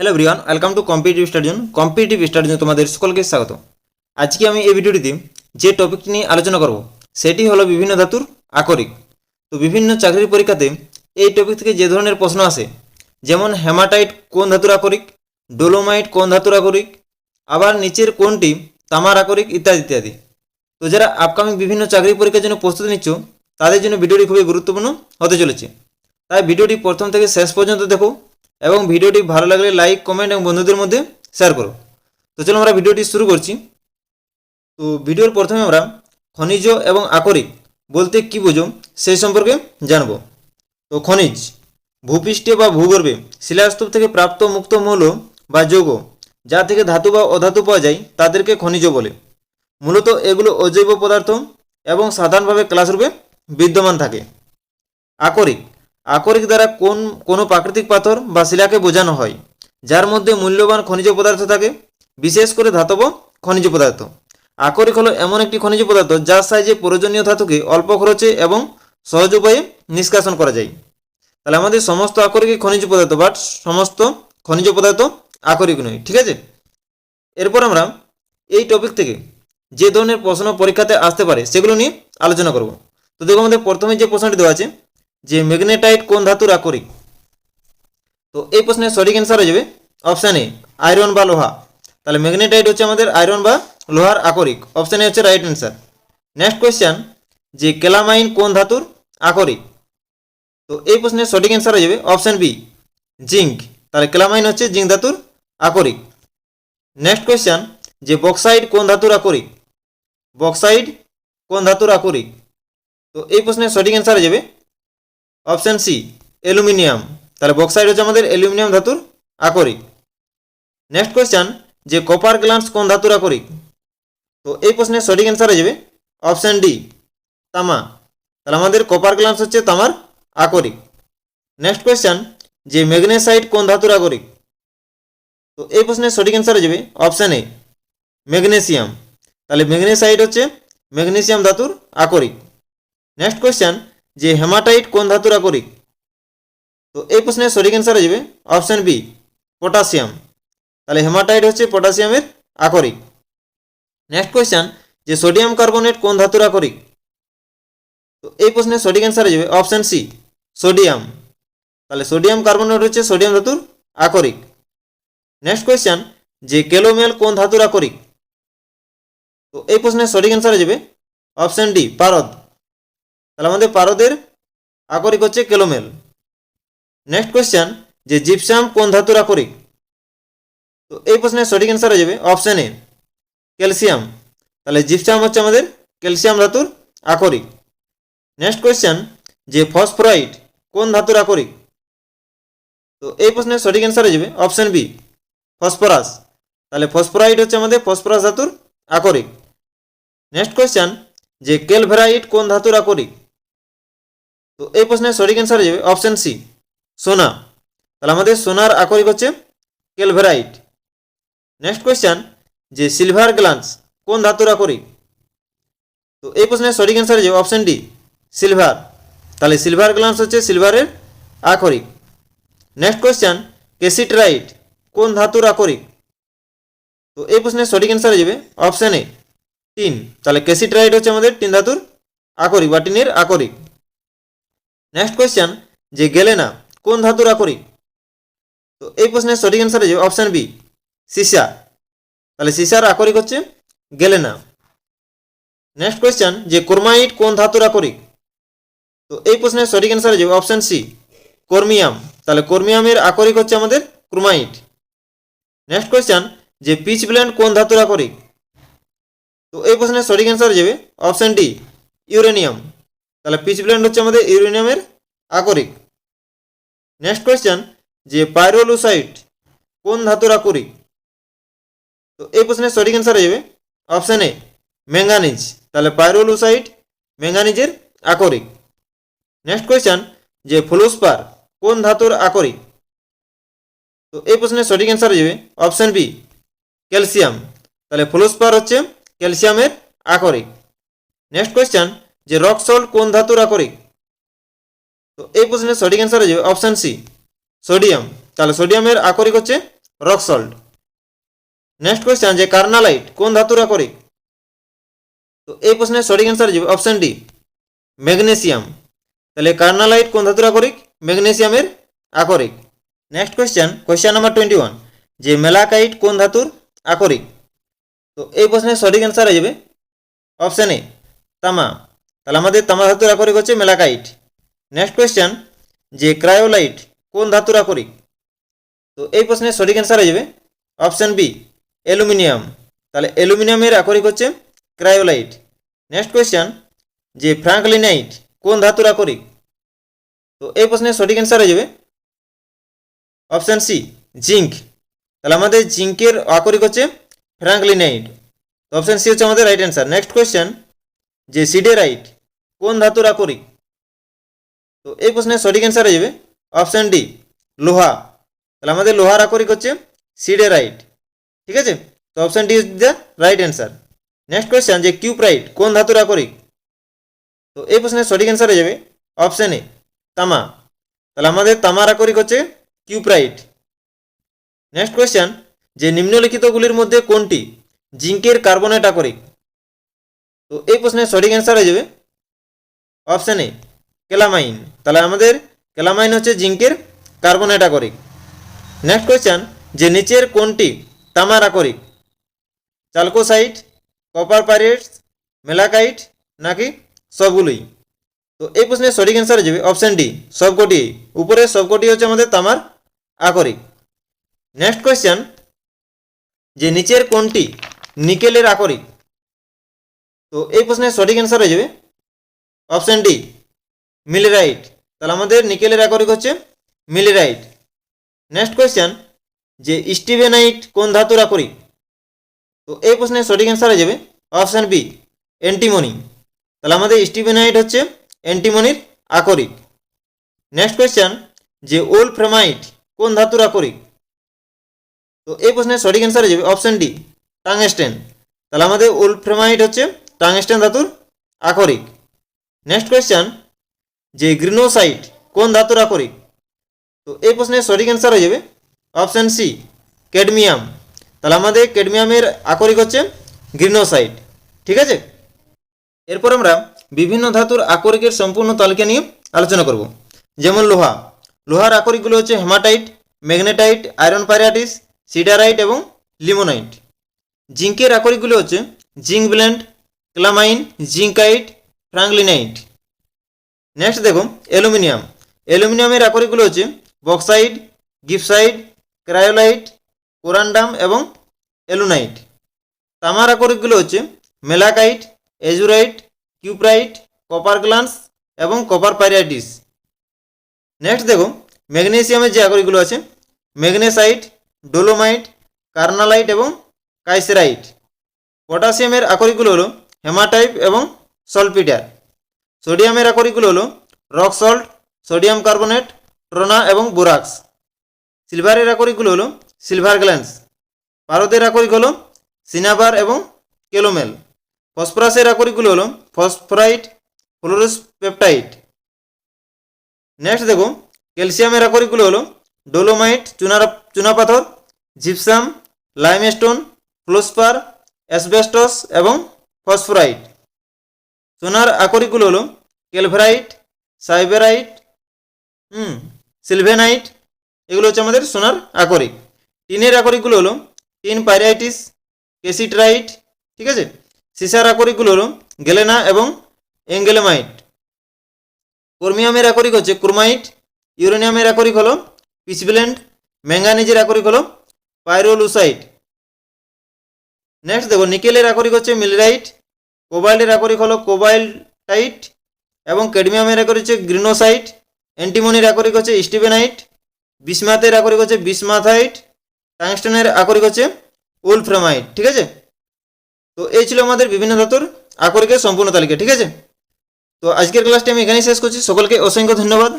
Hello Brian welcome to competitive studies competitive studies তোমাদের সকলকে স্বাগত। আজকে আমি এই ভিডিওটিতে যে টপিকটি নিয়ে আলোচনা করব, সেটি হলো বিভিন্ন ধাতুর আকরিক। তো বিভিন্ন চাকরির পরীক্ষাতে এই টপিক থেকে যে ধরনের প্রশ্ন আসে, যেমন হেমাটাইট কোন ধাতুর আকরিক ডোলোমাইট কোন ধাতুর আকরিক, আবার নিচের কোনটি তামার আকরিক ইত্যাদি ইত্যাদি। তো যারা আপকামিং বিভিন্ন চাকরি পরীক্ষার জন্য প্রস্তুতি নিচ্ছ, তাদের জন্য ভিডিওটি খুবই গুরুত্বপূর্ণ হতে চলেছে। তাই ভিডিওটি প্রথম থেকে শেষ পর্যন্ত দেখো এবং ভিডিওটি ভালো লাগলে লাইক, কমেন্ট এবং বন্ধুদের মধ্যে শেয়ার করো। তো চলো আমরা ভিডিওটি শুরু করছি। তো ভিডিওর প্রথমে আমরা খনিজ এবং আকরিক বলতে কি বোঝো সেই সম্পর্কে জানব। তো খনিজ, ভূপৃষ্ঠে বা ভূগর্ভে শিলাস্তূপ থেকে প্রাপ্ত মুক্ত মৌল বা যৌগ, যা থেকে ধাতু বা অধাতু পাওয়া যায়, তাদেরকে খনিজ বলে। মূলত এগুলো অজৈব পদার্থ এবং সাধারণভাবে ক্লাসরূপে বিদ্যমান থাকে। আকরিক আকরিক দ্বারা কোন, কোনো প্রাকৃতিক পাথর বা শিলাকে বোঝানো হয়, যার মধ্যে মূল্যবান খনিজ পদার্থ থাকে, বিশেষ করে ধাতব খনিজ পদার্থ। আকরিক হলো এমন একটি খনিজ পদার্থ যার সাহায্যে প্রয়োজনীয় ধাতুকে অল্প খরচে এবং সহজ উপায়ে নিষ্কাশন করা যায়। তাহলে আমাদের সমস্ত আকরিকই খনিজ পদার্থ বাট সমস্ত খনিজ পদার্থ আকরিক নয়, ঠিক আছে? এরপর আমরা এই টপিক থেকে যে ধরনের প্রশ্ন পরীক্ষাতে আসতে পারে সেগুলো নিয়ে আলোচনা করব। তো দেখো আমাদের প্রথমে যে প্রশ্নটি দেওয়া আছে যে ম্যাগনেটাইট কোন ধাতুর আকরিক? তো এই প্রশ্নের সঠিক অ্যান্সার হয়ে যাবে অপশান এ আয়রন বা লোহা। তাহলে ম্যাগনেটাইট হচ্ছে আমাদের আয়রন বা লোহার আকরিক। অপশান এ হচ্ছে রাইট অ্যান্সার নেক্সট কোয়েশ্চেন যে কেলামাইন কোন ধাতুর আকরিক? তো এই প্রশ্নের সঠিক অ্যান্সার হয়ে যাবে অপশান বি জিঙ্ক। তাহলে কেলামাইন হচ্ছে জিঙ্ক ধাতুর আকরিক। নেক্সট কোয়েশ্চেন যে বক্সাইড কোন ধাতুর আকরিক? বক্সাইড কোন ধাতুর আকরিক? তো এই প্রশ্নের সঠিক অ্যান্সার হয়ে যাবে অপশান সি, অ্যালুমিনিয়াম। তাহলে বক্সাইড হচ্ছে আমাদের অ্যালুমিনিয়াম ধাতুর আকরিক। নেক্সট কোয়েশ্চান যে কপার গ্লান্স কোন ধাতুর আকরিক? তো এই প্রশ্নের সঠিক অ্যান্সার হয়ে যাবে অপশান ডি তামা। তাহলে আমাদের কপার গ্লান্স হচ্ছে তামার আকরিক। নেক্সট কোয়েশ্চেন যে ম্যাগনেসাইট কোন ধাতুর আকরিক? তো এই প্রশ্নের সঠিক অ্যান্সার হয়ে যাবে অপশান এ ম্যাগনেসিয়াম তাহলে ম্যাগনেসাইট হচ্ছে ম্যাগনেসিয়াম ধাতুর আকরিক। নেক্সট কোয়েশ্চেন যে হেমাটাইট কোন ধাতুর আকরিক তো এই প্রশ্নের সঠিক অ্যান্সার হয়ে যাবে অপশান বি পটাশিয়াম তাহলে হেমাটাইট হচ্ছে পটাশিয়ামের আকরিক নেক্সট কোয়েশ্চান যে সোডিয়াম কার্বনেট কোন ধাতুর আকরিক তো এই প্রশ্নের সঠিক অ্যান্সার হয়ে যাবে অপশান সি সোডিয়াম তাহলে সোডিয়াম কার্বনেট হচ্ছে সোডিয়াম ধাতুর আকরিক নেক্সট কোয়েশ্চেন যে কেলোমেল কোন ধাতুর আকরিক তো এই প্রশ্নের সঠিক অ্যান্সার হয়ে যাবে অপশান ডি পারদ। তাহলে আমাদের পারদের আকরিক হচ্ছে কেলোমেল। নেক্সট কোয়েশ্চেন যে জিপসাম কোন ধাতুর আকরিক? তো এই প্রশ্নের সঠিক অ্যান্সার হয়ে যাবে অপশান এ ক্যালসিয়াম তাহলে জিপসাম হচ্ছে আমাদের ক্যালসিয়াম ধাতুর আকরিক। নেক্সট কোয়েশ্চেন যে ফসফরাইট কোন ধাতুর আকরিক? তো এই প্রশ্নের সঠিক অ্যান্সার হয়ে যাবে অপশান বি ফসফরাস তাহলে ফসফরাইট হচ্ছে আমাদের ফসফরাস ধাতুর আকরিক। নেক্সট কোয়েশ্চেন যে কেলভেরাইট কোন ধাতুর আকরিক? তো এই প্রশ্নের সঠিক অ্যান্সার হয়ে যাবে অপশান সি সোনা। তাহলে আমাদের সোনার আকরিক হচ্ছে কেলভেরাইট। নেক্সট কোয়েশ্চেন যে সিলভার গ্লান্স কোন ধাতুর আকরিক? তো এই প্রশ্নের সঠিক অ্যান্সার হয়ে যাবে অপশান ডি সিলভার তাহলে সিলভার গ্লান্স হচ্ছে সিলভারের আকরিক। নেক্সট কোয়েশ্চেন কেসিট্রাইট কোন ধাতুর আকরিক? তো এই প্রশ্নের সঠিক অ্যান্সার হয়ে যাবে অপশান এ টিন তাহলে কেসিট্রাইট হচ্ছে আমাদের টিন ধাতুর আকরিক বা টিনের আকরিক। নেক্সট কোয়েশ্চেন যে গেলে না, কোন ধাতুর আকরিক তো এই প্রশ্নের সঠিক অ্যান্সার হয়ে যাবে অপশান বি সিসা। তাহলে সিসার আকরিক হচ্ছে গেলে না। নেক্সট কোয়েশ্চেন যে ক্রোমাইট কোন ধাতুর আকরিক তো এই প্রশ্নের সঠিক অ্যান্সার হয়ে যাবে অপশান সি কর্মিয়াম। তাহলে কর্মিয়ামের আকরিক হচ্ছে আমাদের ক্রোমাইট। নেক্সট কোয়েশ্চেন যে পিচ ব্লেন্ড কোন ধাতুর আকরিক তো এই প্রশ্নের সঠিক অ্যান্সার হয়ে যাবে অপশান ডি ইউরেনিয়াম। তাহলে পিচ ব্লেন্ড হচ্ছে আমাদের ইউরেনিয়ামের আকরিক। নেক্সট কোয়েশ্চেন যে পাইরোলুসাইট কোন ধাতুর আকরিক? তো এই প্রশ্নের সঠিক অ্যান্সার হয়ে যাবে অপশান এ ম্যাঙ্গানিজ তাহলে পাইরোলুসাইট ম্যাঙ্গানিজের আকরিক। নেক্সট কোয়েশ্চেন যে ফ্লোস্পার কোন ধাতুর আকরিক? তো এই প্রশ্নের সঠিক অ্যান্সার হয়ে যাবে অপশান বি ক্যালসিয়াম তাহলে ফ্লোস্পার হচ্ছে ক্যালসিয়ামের আকরিক। নেক্সট কোয়েশ্চেন যে রক সল্ট কোন ধাতুর আকরিক তো এই প্রশ্নের সঠিক অ্যান্সার হয়ে যাবে অপশান সি সোডিয়াম তাহলে সোডিয়ামের আকরিক হচ্ছে রক সল্ট নেক্সট কোয়েশ্চেন যে কার্নালাইট কোন ধাতুর আকরিক তো এই প্রশ্নের সঠিক অ্যান্সার হয়ে যাবে অপশন ডি ম্যাগনেসিয়াম তাহলে কার্নালাইট কোন ধাতুর আকরিক ম্যাগনেসিয়ামের আকরিক। Next question question number twenty one যে মেলাকাইট কোন ধাতুর আকরিক? তো এই প্রশ্নের সঠিক অ্যান্সার হয়ে যাবে অপশন এ তামা। তাহলে আমাদের তামা ধাতুর আকরিক হচ্ছে মেলাকাইট। নেক্সট কোয়েশ্চেন যে ক্রায়োলাইট কোন ধাতুর আকরিক? তো এই প্রশ্নের সঠিক অ্যান্সার হয়ে যাবে। Option B aluminium. তাহলে অ্যালুমিনিয়ামের আকরিক হচ্ছে ক্রায়োলাইট। নেক্সট কোয়েশ্চেন যে ফ্রাঙ্কলিনাইট কোন ধাতুর আকরিক? তো এই প্রশ্নের সঠিক অ্যান্সার হয়ে যাবে। Option C zinc. তাহলে আমাদের জিঙ্কের আকরিক হচ্ছে ফ্রাঙ্কলিনাইট। তো অপশন সি হচ্ছে আমাদের রাইট অ্যান্সার নেক্সট কোয়েশ্চেন যে সিডেরাইট কোন ধাতুর আকরিক তো এই প্রশ্নের সঠিক অ্যান্সার হয়ে যাবে অপশান ডি লোহা। তাহলে আমাদের লোহার আকরিক হচ্ছে সিডেরাইট ঠিক আছে? তো option D is the right answer next question যে কিউপ্রাইট কোন ধাতুর আকরিক তো এই প্রশ্নের সঠিক অ্যান্সার হয়ে যাবে অপশন এ তামা। তাহলে আমাদের তামার আকরিক হচ্ছে কিউপ্রাইট নেক্সট কোয়েশ্চেন যে নিম্নলিখিতগুলির মধ্যে কোনটি জিঙ্কের কার্বনেট আকরিক তো এই প্রশ্নের সঠিক অ্যান্সার হয়ে যাবে। অপশন এ কেলামাইন তাহলে আমাদের কেলামাইন হচ্ছে জিঙ্কের কার্বনেট আকরিক। নেক্সট কোয়েশ্চেন যে নিচের কোনটি তামার আকরিক? চালকোসাইট কপার পাইরেটস মেলাকাইট নাকি সবগুলোই? তো এই প্রশ্নের সঠিক অ্যান্সার হয়ে যাবে। অপশন ডি সবকটি উপরে সবকটি হচ্ছে আমাদের তামার আকরিক। নেক্সট কোয়েশ্চেন যে নিচের কোনটি নিকেলের আকরিক? তো এই প্রশ্নের সঠিক অ্যান্সার হয়ে যাবে। অপশন ডি মিলেরাইট তাহলে আমাদের নিকেলের আকরিক হচ্ছে মিলেরাইট নেক্সট কোয়েশ্চেন যে স্টিভেনাইট কোন ধাতুর আকরিক? তো এই প্রশ্নের সঠিক অ্যান্সার হয়ে যাবে। অপশান বি অ্যান্টিমনি তাহলে আমাদের স্টিভেনাইট হচ্ছে অ্যান্টিমনির আকরিক। নেক্সট কোয়েশ্চেন যে ওল ফ্রেমাইট কোন ধাতুর আকরিক? তো এই প্রশ্নের সঠিক অ্যান্সার হয়ে যাবে। অপশান ডি টাংস্টেন তাহলে আমাদের ওল ফ্রেমাইট হচ্ছে টাংস্টেন ধাতুর আকরিক। নেক্সট কোয়েশ্চেন যে গ্রিনোসাইট কোন ধাতুর আকরিক? তো এই প্রশ্নের সঠিক অ্যান্সার হয়ে যাবে অপশান সি ক্যাডমিয়াম তাহলে আমাদের ক্যাডমিয়ামের আকরিক হচ্ছে গ্রিনোসাইট ঠিক আছে? এরপর আমরা বিভিন্ন ধাতুর আকরিকের সম্পূর্ণ তালিকা নিয়ে আলোচনা করব। যেমন লোহা, লোহার আকরিকগুলো হচ্ছে hematite magnetite iron pyrites siderite এবং লিমোনাইট জিঙ্কের আকরিকগুলো হচ্ছে zinc blende calamine, zincite franklinite next দেখো অ্যালুমিনিয়াম। অ্যালুমিনিয়ামের আকরিকগুলো হচ্ছে বক্সাইড, গিপসাইড, ক্রায়োলাইট, কোরান্ডাম এবং অ্যালুনাইট। তামার আকরিকগুলো হচ্ছে malachite, azurite, cuprite, copper glance এবং কপার পাইরাইটিস নেক্সট দেখো ম্যাগনেসিয়ামের যে আকরিকগুলো আছে, ম্যাগনেসাইট, ডোলোমাইট, কার্নালাইট এবং কাইসেরাইট। পটাশিয়ামের আকরিকগুলো হলো হেমাটাইপ এবং সলপিটার সোডিয়ামের আকরিকগুলো হলো rock salt, sodium carbonate trona এবং বোরাক্স। সিলভারের আকরিকগুলো হলো সিলভার গ্ল্যান্স পারদের আকরিক হলো সিনাবার এবং কেলোমেল। ফসফরাসের আকরিকগুলো হলো ফসফরাইট, ফ্লোরোস পেপটাইট নেক্সট দেখো ক্যালসিয়ামের আকরিকগুলো হলো ডোলোমাইট, চুনার, চুনাপাথর, জিপসাম, লাইমস্টোন ফ্লোস্পার অ্যাসবেস্টস এবং ফসফরাইট। সোনার আকরিকগুলো হলো ক্যালভেরাইট, সাইবেরাইট, হুম, সিলভেনাইট, এগুলো হচ্ছে আমাদের সোনার আকরিক। টিনের আকরিকগুলো হলো টিন পাইরাইটিস কেসিট্রাইট ঠিক আছে? সিসার আকরিকগুলো হলো গেলেনা এবং এঙ্গেলেমাইট। ক্রোমিয়ামের আকরিক হচ্ছে ক্রোমাইট, ইউরেনিয়ামের আকরিক হলো পিচব্লেন্ড ম্যাঙ্গানিজের আকরিক হলো পাইরোলুসাইট। নেক্সট দেখো, নিকেলের আকরিক হচ্ছে মিলরাইট কোবাল্টের আকরিক হলো কোবাল্টাইট এবং ক্যাডমিয়ামের আকরিক হচ্ছে গ্রিনোসাইট অ্যান্টিমনির আকরিক হচ্ছে স্টিভেনাইট বিসমাতের আকরিক হচ্ছে বিসমাথাইট টাংস্টেনের আকরিক হচ্ছে উলফ্রামাইট ঠিক আছে? তো এই ছিল আমাদের বিভিন্ন ধাতুর আকরিকের সম্পূর্ণ তালিকা, ঠিক আছে? তো আজকের ক্লাসটি আমি এখানেই শেষ করছি। সকলকে অসংখ্য ধন্যবাদ।